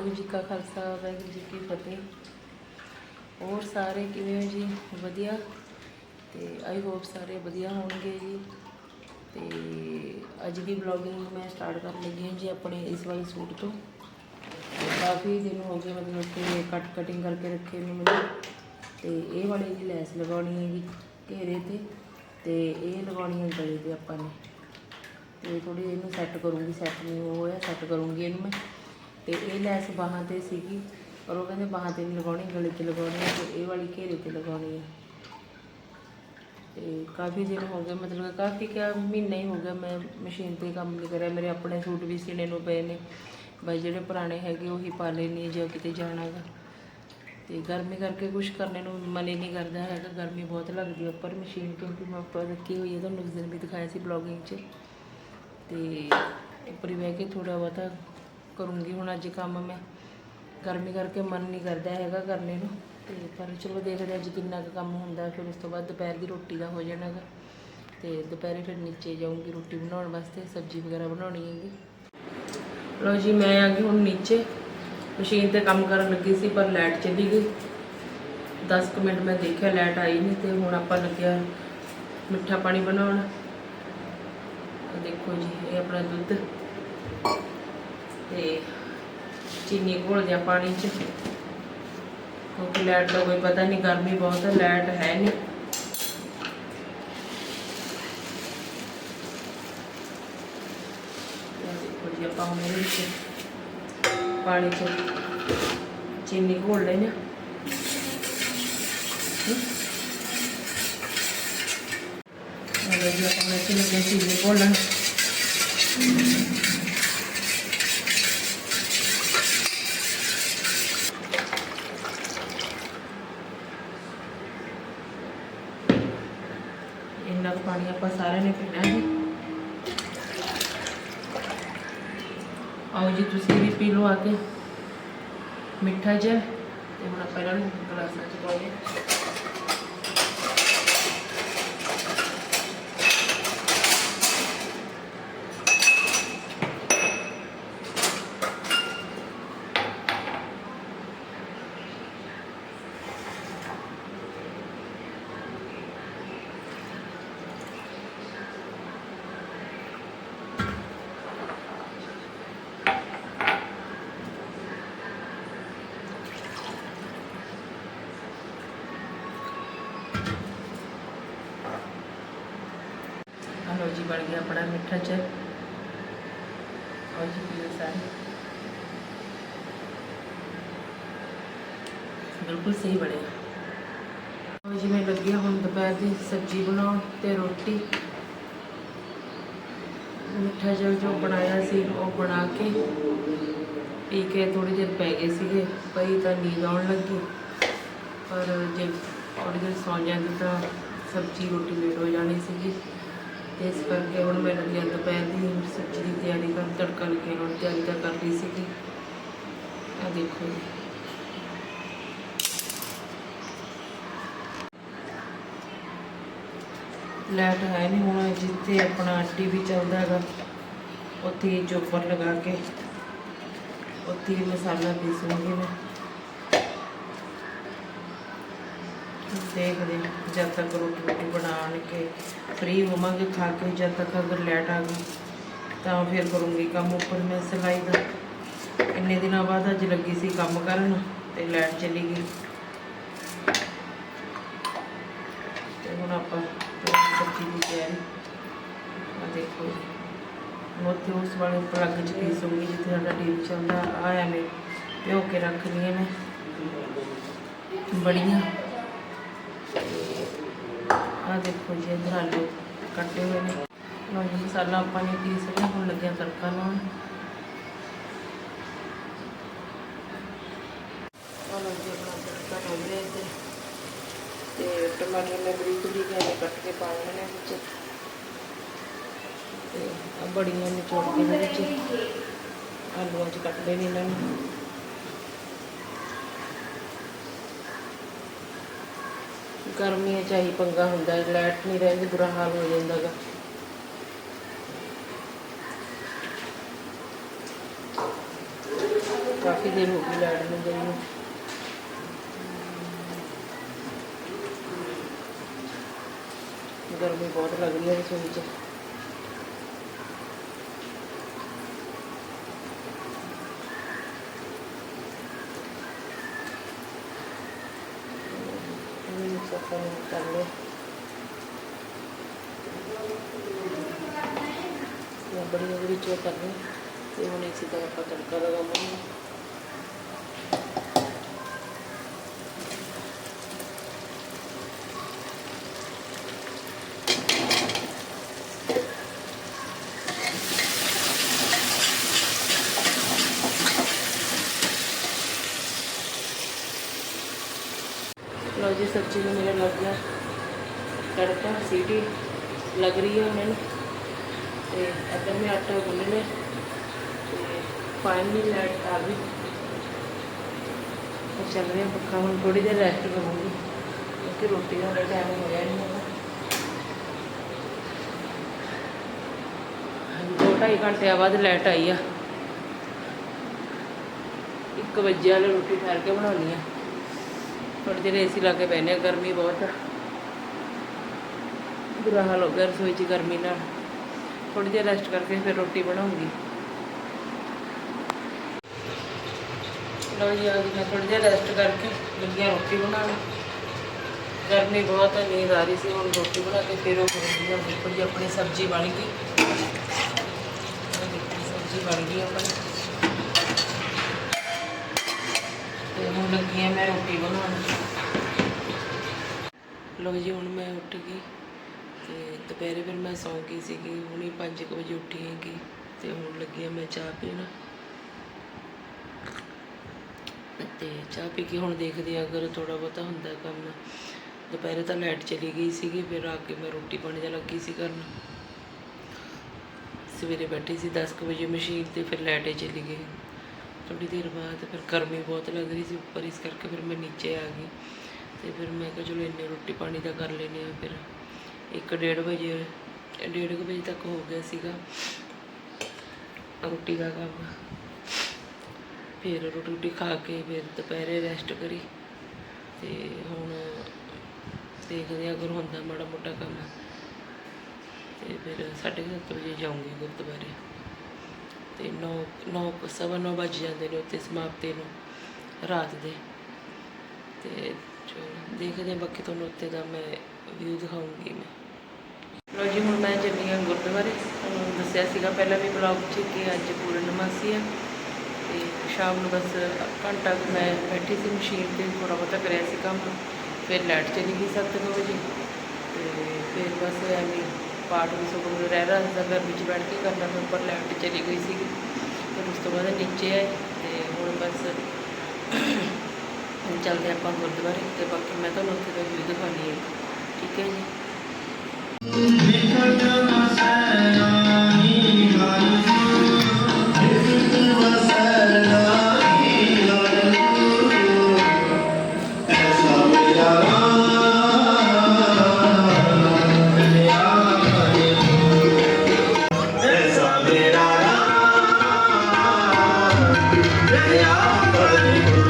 ਵਾਹਿਗੁਰੂ ਜੀ ਕਾ ਖਾਲਸਾ, ਵਾਹਿਗੁਰੂ ਜੀ ਕੀ ਫਤਿਹ। ਹੋਰ ਸਾਰੇ ਕਿਵੇਂ ਹੋ ਜੀ? ਵਧੀਆ? ਤੇ ਆਈ ਹੋਪ ਸਾਰੇ ਵਧੀਆ ਹੋਣਗੇ ਜੀ। ਤੇ ਅੱਜ ਦੀ ਵਲੌਗਿੰਗ ਮੈਂ ਸਟਾਰਟ ਕਰਨ ਲੱਗੀ ਹਾਂ ਜੀ ਆਪਣੇ ਇਸ ਵਾਲੇ ਸੂਟ ਤੋਂ। ਕਾਫੀ ਦਿਨ ਹੋ ਗਏ ਮਤਲਬ ਕਿ ਕੱਟ ਕਟਿੰਗ ਕਰਕੇ ਰੱਖੇ ਨੇ ਮੈਨੂੰ। ਤੇ ਇਹ ਵਾਲੇ ਦੀ ਲੈਸ ਲਗਾਉਣੀ ਹੈ ਜੀ ਘੇਰੇ ਤੇ। ਤੇ ਇਹ ਲਗਾਉਣੀ ਹੈ ਗਲੇ ਤੇ ਆਪਾਂ ਨੇ। ਤੇ ਥੋੜੀ ਇਹਨੂੰ ਸੈੱਟ ਕਰੂੰਗੀ ਸੈੱਟ ਨਹੀਂ ਹੋਇਆ ਸੈੱਟ ਕਰੂੰਗੀ ਇਹਨੂੰ ਮੈਂ। ਤੇ ਇਹ ਲੈਸ ਬਾਹਾਂ ਤੇ ਸੀਗੀ, ਪਰ ਉਹ ਕਹਿੰਦੇ ਬਾਹਾਂ ਤੇ ਨਹੀਂ ਲਗਾਉਣੀ, ਗਲੇ ਤੇ ਲਗਾਉਣੀ ਹੈ ਤੇ ਇਹ ਵਾਲੀ ਘੇਰੇ ਤੇ ਲਗਾਉਣੀ ਹੈ ਤੇ ਕਾਫੀ ਦਿਨ ਹੋ ਗਏ, ਮਤਲਬ ਕਾਫੀ ਕਿਆ ਮਹੀਨਾ ਹੀ ਹੋ ਗਿਆ ਮੈਂ ਮਸ਼ੀਨ ਤੇ ਕੰਮ ਨਹੀਂ ਕਰਿਆ। ਮੇਰੇ ਆਪਣੇ ਸੂਟ ਵੀ ਸੀਨੇ ਨੂੰ ਪਏ ਨੇ। ਬਈ ਜਿਹੜੇ ਪੁਰਾਣੇ ਹੈਗੇ ਉਹੀ ਪਾ ਲੈਣੀ ਜਾਂ ਕਿਤੇ ਜਾਣਾਗਾ ਤੇ ਗਰਮੀ ਕਰਕੇ ਕੁਝ ਕਰਨੇ ਨੂੰ ਮਨ ਹੀ ਨਹੀਂ ਕਰਦਾ ਹੈਗਾ। ਗਰਮੀ ਬਹੁਤ ਲੱਗਦੀ ਹੈ ਉੱਪਰ ਮਸ਼ੀਨ, ਕਿਉਂਕਿ ਮੈਂ ਉੱਪਰ ਰੱਖੀ ਹੋਈ ਹੈ ਤੁਹਾਨੂੰ ਉਸ ਦਿਨ ਵੀ ਦਿਖਾਇਆ ਸੀ ਬਲੌਗਿੰਗ 'ਚ। ਤੇ ਉੱਪਰ ਹੀ ਬਹਿ ਕੇ ਥੋੜਾ ਬਹੁਤਾ ਕਰੂੰਗੀ ਹੁਣ ਅੱਜ ਕੰਮ ਮੈਂ। ਗਰਮੀ ਕਰਕੇ ਮਨ ਨਹੀਂ ਕਰਦਾ ਹੈਗਾ ਕਰਨੇ ਨੂੰ। ਤੇ ਪਰ ਚਲੋ ਦੇਖਦੇ ਅੱਜ ਕਿੰਨਾ ਕੁ ਕੰਮ ਹੁੰਦਾ, ਫਿਰ ਉਸ ਤੋਂ ਬਾਅਦ ਦੁਪਹਿਰ ਦੀ ਰੋਟੀ ਦਾ ਹੋ ਜਾਣਾਗਾ ਤੇ ਦੁਪਹਿਰੇ ਫਿਰ ਨੀਚੇ ਜਾਊਂਗੀ ਰੋਟੀ ਬਣਾਉਣ ਵਾਸਤੇ, ਸਬਜ਼ੀ ਵਗੈਰਾ ਬਣਾਉਣੀ ਹੈਗੀ। ਲਓ ਜੀ, ਮੈਂ ਆ ਗਈ ਹੁਣ ਨੀਚੇ। ਮਸ਼ੀਨ ਤੇ ਕੰਮ ਕਰਨ ਲੱਗੀ ਸੀ, ਪਰ ਲਾਈਟ ਚਲੀ ਗਈ। 10 ਕੁ ਮਿੰਟ ਮੈਂ ਦੇਖਿਆ ਲਾਈਟ ਆਈ ਨਹੀਂ ਤੇ ਹੁਣ ਆਪਾਂ ਲੱਗਿਆ ਮਿੱਠਾ ਪਾਣੀ ਬਣਾਉਣ। ਦੇਖੋ ਜੀ, ਇਹ ਆਪਣਾ ਦੁੱਧ। ਤੇ ਚੀਨੀ ਘੋਲਦੇ ਆ ਪਾਣੀ 'ਚ। ਕਿਉਂਕਿ ਲਾਈਟ ਦਾ ਕੋਈ ਪਤਾ ਨਹੀਂ ਗਰਮੀ ਬਹੁਤ ਹੈ ਲਾਈਟ ਹੈ ਨਹੀਂ ਇਹ ਜੀ, ਆਪਾਂ ਹੁਣ ਇਹਦੇ ਵਿੱਚ ਪਾਣੀ 'ਚ ਚੀਨੀ ਘੋਲ ਲੈਣੀ ਆ ਜੀ, ਆਪਾਂ ਇੱਥੇ ਲੱਗੇ ਚੀਨੀ ਘੋਲਣ। ਇੰਨਾ ਕੁ ਪਾਣੀ ਆਪਾਂ ਸਾਰਿਆਂ ਨੇ ਪੀਣਾ ਹੈ ਆਓ ਜੀ, ਤੁਸੀਂ ਵੀ ਪੀ ਲਓ ਆ ਕੇ। ਮਿੱਠਾ ਜਿਹਾ। ਤੇ ਹੁਣ ਆਪਾਂ ਇਹਨਾਂ ਨੂੰ ਗਲਾਸਾਂ 'ਚ ਪਾਉਂਦੇ ਬਣ ਗਿਆ ਆਪਣਾ ਮਿੱਠਾ ਚਾਹ ਆਓ ਜੀ ਪੀਓ ਸਾਰੇ। ਬਿਲਕੁਲ ਸਹੀ ਬਣਿਆ। ਆਓ ਜੀ, ਮੈਂ ਲੱਗੀ ਹੁਣ ਦੁਪਹਿਰ ਦੀ ਸਬਜ਼ੀ ਬਣਾਉਣ ਤੇ ਰੋਟੀ। ਮਿੱਠਾ ਜਿਹਾ ਜੋ ਬਣਾਇਆ ਸੀ, ਉਹ ਬਣਾ ਕੇ ਪੀ ਕੇ ਥੋੜੀ ਦੇਰ ਪੈ ਗਏ ਸੀਗੇ। ਪਈ ਤਾਂ ਨੀਂਦ ਆਉਣ ਲੱਗੀ। ਪਰ ਜੇ ਥੋੜੀ ਦੇਰ ਸੌਂ ਜਾਂਦੀ ਤਾਂ ਸਬਜ਼ੀ ਰੋਟੀ ਲੇਟ ਹੋ ਜਾਣੀ ਸੀਗੀ। ਤੇ ਇਸ ਕਰਕੇ ਹੁਣ ਮੈਂ ਲੱਗੀ ਦੁਪਹਿਰ ਦੀ ਸਬਜ਼ੀ ਦੀ ਤਿਆਰੀ ਕਰ, ਤੜਕਾ ਲੱਗਿਆ ਹੁਣ ਤਿਆਰੀ ਤਾਂ ਕਰ ਰਹੀ ਸੀਗੀ। ਆ ਦੇਖੋ ਜੀ। ਹੈ ਨਹੀਂ ਹੁਣ, ਜਿੱਥੇ ਆਪਣਾ ਆਟੀ ਵੀ ਚੱਲਦਾ ਹੈਗਾ, ਉੱਥੇ ਹੀ ਚੋਪਰ ਲਗਾ ਕੇ, ਉੱਥੇ ਮਸਾਲਾ ਪੀਸੂੰਗੀ ਮੈਂ। ਦੇਖਦੇ ਹਾਂ। ਜਦ ਤੱਕ ਰੋਟੀ ਰੋਟੀ ਬਣਾਉਣ ਕੇ ਫ੍ਰੀ ਹੋਵਾਂਗੇ, ਖਾ ਕੇ ਜਦ ਤੱਕ ਅਗਰ ਲੈਟ ਆ ਗਈ, ਤਾਂ ਫਿਰ ਕਰੂੰਗੀ ਕੰਮ ਉੱਪਰ ਮੈਂ ਸਿਲਾਈ ਦਾ। ਇੰਨੇ ਦਿਨਾਂ ਬਾਅਦ ਅੱਜ ਲੱਗੀ ਸੀ ਕੰਮ ਕਰਨ ਤੇ ਲੈਟ ਚਲੀ ਗਈ। ਤੇ ਹੁਣ ਆਪਾਂ ਸਬਜ਼ੀ ਦੀ ਤਿਆਰੀ ਆ ਦੇਖੋ। ਜੀ ਹੁਣ ਉੱਥੇ ਉਸ ਵਾਲੇ ਪਲੱਗ 'ਚ ਪੀਸੂੰਗੀ ਜਿੱਥੇ ਸਾਡਾ ਟੀਵੀ ਚੱਲਦਾ ਆ ਐਵੇਂ ਭਿਓ ਕੇ ਰੱਖ ਲਈਆਂ ਨੇ। ਬੜੀਆਂ ਆ ਦੇਖੋ ਜੀ, ਇਧਰ ਆਲੂ ਕੱਟੇ ਹੋਏ ਨੇ। ਲਓ ਜੀ, ਮਸਾਲਾ ਆਪਾਂ ਨੇ ਪੀਸ ਲਿਆ, ਹੁਣ ਲੱਗਿਆ ਤੜਕਾ ਲਾਉਣ। ਆਹ ਲਓ ਜੀ ਆਪਣਾ ਤੜਕਾ ਲਾਉਣ ਲਿਆ ਇੱਧਰ। ਤੇ ਟਮਾਟਰ ਮੈਂ ਬਰੀਕ ਬਰੀਕ ਐਵੇਂ ਕੱਟ ਕੇ ਪਾ ਲੈਣੇ ਨੇ ਵਿੱਚ। ਤੇ ਬੜੀਆਂ ਨਿਚੋੜ ਕੇ ਵਿੱਚ। ਆਲੂਆਂ 'ਚ ਕੱਟ ਲੈਣੇ ਇਹਨਾਂ ਨੂੰ। ਗਰਮੀਆਂ ਚ ਆਹੀ ਪੰਗਾ ਹੁੰਦਾ ਹੈ ਲਾਈਟ ਨਹੀਂ ਰਹਿੰਦੀ, ਬੁਰਾ ਹਾਲ ਹੋ ਜਾਂਦਾ ਗਾ ਕਾਫੀ ਦੇਰ ਹੋ ਗਈ ਲਾਈਟ ਨੂੰ ਗਈ ਨੂੰ। ਗਰਮੀ ਬਹੁਤ ਲੱਗ ਰਹੀ ਹੈ ਰਸੋਈ ਵਿੱਚ ਇਹ ਸਫਾ ਕਰ ਲਓ ਮੈਂ ਬੜੀ ਉਹਦੇ ਵਿੱਚ ਉਹ ਕਰਨੀ ਤੇ ਹੁਣ ਇਸੇ ਤਰ੍ਹਾਂ ਆਪਾਂ ਸਬਜ਼ੀ ਨੂੰ ਮੇਰਾ ਲੱਗ ਗਿਆ ਤੜਕਾ, ਸੀਟੀ ਲੱਗ ਰਹੀ ਹੈ ਮੈਨੂੰ। ਤੇ ਇੱਧਰ ਮੈਂ ਆਟਾ ਗੁੰਨ ਲਿਆ ਤੇ ਫਾਈਨਲੀ ਲਾਈਟ ਆ ਗਈ। ਤੇ ਚੱਲ ਰਿਹਾ ਪੱਖਾ, ਹੁਣ ਥੋੜੀ ਦੇਰ ਰੈਸਟ ਕਰੂੰਗੀ, ਕਿਉਂਕਿ ਰੋਟੀ ਦਾ ਟਾਈਮ ਹੋਇਆ ਨਹੀਂ ਹੈਗਾ। ਦੋ ਢਾਈ ਘੰਟੇ ਬਾਅਦ ਲਾਈਟ ਆਈ ਆ। 1 ਵਜੇ ਵਾਲੇ ਰੋਟੀ ਠਹਿਰ ਕੇ ਬਣਾਉਣੀ ਆ। ਥੋੜੀ ਦੇਰ ਏਸੀ ਲਾ ਕੇ ਬਹਿਨੇ ਆ, ਗਰਮੀ ਬਹੁਤ ਆ। ਬੁਰਾ ਹਾਲ ਹੋ ਗਿਆ ਰਸੋਈ 'ਚ ਗਰਮੀ ਨਾਲ। ਥੋੜੀ ਦੇਰ ਰੈਸਟ ਕਰਕੇ ਫਿਰ ਰੋਟੀ ਬਣਾਉਂਗੀ। ਲਓ ਜੀ, ਆ ਗਈ ਮੈਂ ਥੋੜੀ ਦੇਰ ਰੈਸਟ ਕਰਕੇ, ਲੱਗੀ ਰੋਟੀ ਬਣਾਉਣ। ਗਰਮੀ ਬਹੁਤ ਹੈ ਨੀਂਦ ਆ ਰਹੀ ਸੀ, ਹੁਣ ਰੋਟੀ ਬਣਾ ਕੇ ਫਿਰ ਉਹ ਕਰੂੰਗੀ ਆ ਦੇਖੋ ਜੀ, ਆਪਣੀ ਸਬਜ਼ੀ ਬਣ ਗਈ। ਸਬਜ਼ੀ ਬਣ ਗਈ ਆਪਣੀ। ਤੇ ਹੁਣ ਲੱਗੀ ਹਾਂ ਮੈਂ ਰੋਟੀ ਬਣਾਉਣ। ਲਓ ਜੀ, ਹੁਣ ਮੈਂ ਉੱਠ ਗਈ ਤੇ ਦੁਪਹਿਰੇ ਫਿਰ ਮੈਂ ਸੌਂ ਗਈ ਸੀਗੀ, ਹੁਣੀ 5 ਵਜੇ ਉੱਠੀ ਹੈਗੀ ਤੇ ਹੁਣ ਲੱਗੀ ਹਾਂ ਮੈਂ ਚਾਹ ਪੀਣ। ਤੇ ਚਾਹ ਪੀ ਕੇ ਹੁਣ ਦੇਖਦੇ ਹਾਂ ਅਗਰ ਥੋੜਾ ਬਹੁਤਾ ਹੁੰਦਾ ਕੰਮ। ਦੁਪਹਿਰੇ ਤਾਂ ਲਾਈਟ ਚਲੀ ਗਈ ਸੀਗੀ, ਫਿਰ ਆ ਕੇ ਮੈਂ ਰੋਟੀ ਪਾਣੀ ਦਾ ਲੱਗੀ ਸੀ ਕਰਨ। ਸਵੇਰੇ ਬੈਠੀ ਸੀ 10 ਕੁ ਵਜੇ ਮਸ਼ੀਨ ਤੇ ਫਿਰ ਲਾਈਟ ਚਲੀ ਗਈ। ਥੋੜੀ ਦੇਰ ਬਾਅਦ ਫਿਰ ਗਰਮੀ ਬਹੁਤ ਲੱਗ ਰਹੀ ਸੀ ਉੱਪਰ, ਇਸ ਕਰਕੇ ਫਿਰ ਮੈਂ ਨੀਚੇ ਆ ਗਈ। ਤੇ ਫਿਰ ਮੈਂ ਕਿਹਾ ਚਲੋ ਇੰਨੇ ਰੋਟੀ ਪਾਣੀ ਦਾ ਕਰ ਲੈਨੇ ਆ ਫਿਰ। 1:30 ਵਜੇ, ਡੇਢ ਕੁ ਵਜੇ ਤੱਕ ਹੋ ਗਿਆ ਸੀਗਾ। ਰੋਟੀ ਦਾ ਕੰਮ। ਫਿਰ ਰੋਟੀ ਰੋਟੀ ਖਾ ਕੇ ਫਿਰ ਦੁਪਹਿਰੇ ਰੈਸਟ ਕਰੀ। ਤੇ ਹੁਣ ਦੇਖਦੇ ਹਾਂ ਅਗਰ ਹੁੰਦਾ ਮਾੜਾ ਮੋਟਾ ਕੰਮ। ਤੇ ਫਿਰ 7:30 ਵਜੇ ਜਾਊਂਗੀ ਗੁਰਦੁਆਰੇ। ਤੇ 9 9 ਸਵਾ ਨੌ ਵੱਜ ਜਾਂਦੇ ਨੇ ਉੱਥੇ ਸਮਾਪਤੀ ਨੂੰ, ਰਾਤ ਦੇ। ਤੇ ਦੇਖਦੇ ਹਾਂ, ਬਾਕੀ ਤੁਹਾਨੂੰ ਉੱਥੇ ਦਾ ਮੈਂ ਵਿਊ ਦਿਖਾਉਂਗੀ ਮੈਂ। ਲੋ ਜੀ, ਹੁਣ ਮੈਂ ਚੱਲੀ ਹਾਂ ਗੁਰਦੁਆਰੇ। ਤੁਹਾਨੂੰ ਦੱਸਿਆ ਸੀਗਾ, ਪਹਿਲਾਂ ਵੀ ਬਲੌਗ 'ਚ ਕਿ ਅੱਜ ਪੂਰਨਮਾਸੀ ਆ। ਤੇ ਸ਼ਾਮ ਨੂੰ ਬਸ ਘੰਟਾ ਕੁ ਮੈਂ ਬੈਠੀ ਸੀ ਮਸ਼ੀਨ ਤੇ ਥੋੜਾ ਬਹੁਤਾ ਕਰਿਆ ਸੀ ਕੰਮ। ਫਿਰ ਲਾਈਟ ਚਲੀ ਗਈ ਸੱਤ ਕੁ ਵਜੇ। ਤੇ ਫਿਰ ਬਸ ਐਵੇਂ ਪਾਠ ਵੀ ਸਗੋਂ ਰਹਿ ਰਹਾ ਦਾ ਘਰ ਵਿੱਚ ਬੈਠ ਕੇ ਕਰਨਾ ਫਿਰ ਉੱਪਰ ਲਾਈਟ ਚਲੀ ਗਈ ਸੀਗੀ। ਫਿਰ ਉਸ ਤੋਂ ਬਾਅਦ ਨੀਚੇ ਆਏ ਤੇ ਹੁਣ ਬਸ ਹੁਣ ਚੱਲਦੇ ਆਪਾਂ ਗੁਰਦੁਆਰੇ ਤੇ ਬਾਕੀ ਮੈਂ ਤੁਹਾਨੂੰ ਉੱਥੇ ਦਾ ਵਿਊ ਦਿਖਾਉਣੀ ਹੈ। ਠੀਕ ਹੈ ਜੀ। Thank you.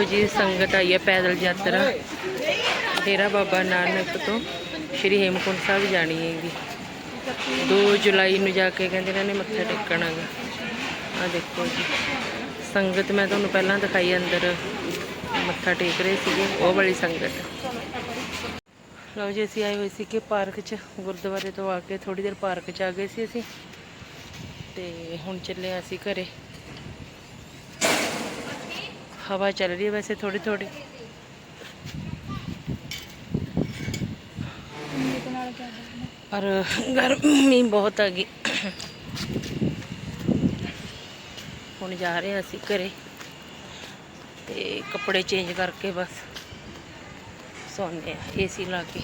ਦੇਖੋ ਜੀ, ਸੰਗਤ ਆਈ ਹੈ ਪੈਦਲ ਯਾਤਰਾ। ਡੇਰਾ ਬਾਬਾ ਨਾਨਕ ਤੋਂ ਸ਼੍ਰੀ ਹੇਮਕੁੰਟ ਸਾਹਿਬ ਜਾਣੀ ਹੈਗੀ। 2 ਜੁਲਾਈ ਨੂੰ ਜਾ ਕੇ ਕਹਿੰਦੇ ਇਹਨਾਂ ਨੇ ਮੱਥਾ ਟੇਕਣਾ ਗਾ। ਆ ਦੇਖੋ ਜੀ। ਸੰਗਤ, ਮੈਂ ਤੁਹਾਨੂੰ ਪਹਿਲਾਂ ਦਿਖਾਈ ਅੰਦਰ ਮੱਥਾ ਟੇਕ ਰਹੇ ਸੀਗੇ, ਉਹ ਵਾਲੀ ਸੰਗਤ। ਲਓ ਜੀ, ਅਸੀਂ ਆਏ ਹੋਏ ਸੀ ਕਿ ਪਾਰਕ 'ਚ, ਗੁਰਦੁਆਰੇ ਤੋਂ ਆ ਕੇ ਥੋੜੀ ਦੇਰ ਪਾਰਕ 'ਚ ਆ ਗਏ ਸੀ ਅਸੀਂ। ਤੇ ਹੁਣ ਚੱਲੇ ਹਾਂ ਅਸੀਂ ਘਰੇ। ਹਵਾ ਚੱਲ ਰਹੀ ਹੈ ਵੈਸੇ ਥੋੜੀ ਥੋੜੀ ਪਰ ਗਰਮੀ ਬਹੁਤ ਆ ਗਈ। ਹੁਣ ਜਾ ਰਹੇ ਹਾਂ ਅਸੀਂ ਘਰੇ। ਤੇ ਕੱਪੜੇ ਚੇਂਜ ਕਰਕੇ ਬਸ ਸੌਂਦੇ ਆ ਏਸੀ ਲਾ ਕੇ।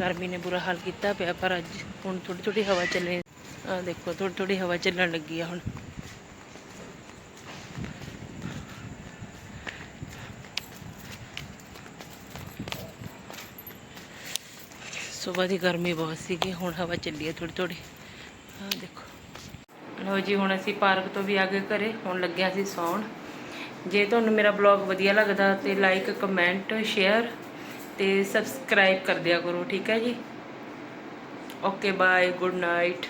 ਗਰਮੀ ਨੇ ਬੁਰਾ ਹਾਲ ਕੀਤਾ ਪਿਆ, ਪਰ ਅੱਜ ਹੁਣ ਥੋੜੀ ਥੋੜੀ ਹਵਾ ਚੱਲੇ। ਆ ਦੇਖੋ ਥੋੜੀ ਥੋੜੀ ਹਵਾ ਚੱਲਣ ਲੱਗੀ ਆ ਹੁਣ। ਸਵੇਰ ਦੀ ਗਰਮੀ ਬਹੁਤ ਸੀਗੀ, ਹੁਣ ਹਵਾ ਚੱਲੀ ਹੈ ਥੋੜੀ ਥੋੜੀ ਆ ਦੇਖੋ। ਲਓ ਜੀ, ਹੁਣ ਅਸੀਂ ਪਾਰਕ ਤੋਂ ਵੀ ਆ ਗਏ ਘਰੇ, ਹੁਣ ਲੱਗਿਆ ਸੀ ਸੌਣ। ਜੇ ਤੁਹਾਨੂੰ ਮੇਰਾ ਬਲੌਗ ਵਧੀਆ ਲੱਗਦਾ ਤੇ ਲਾਈਕ ਕਮੈਂਟ ਸ਼ੇਅਰ ਤੇ ਸਬਸਕ੍ਰਾਈਬ ਕਰ ਦਿਆ ਕਰੋ, ਠੀਕ ਹੈ ਜੀ? Okay bye good night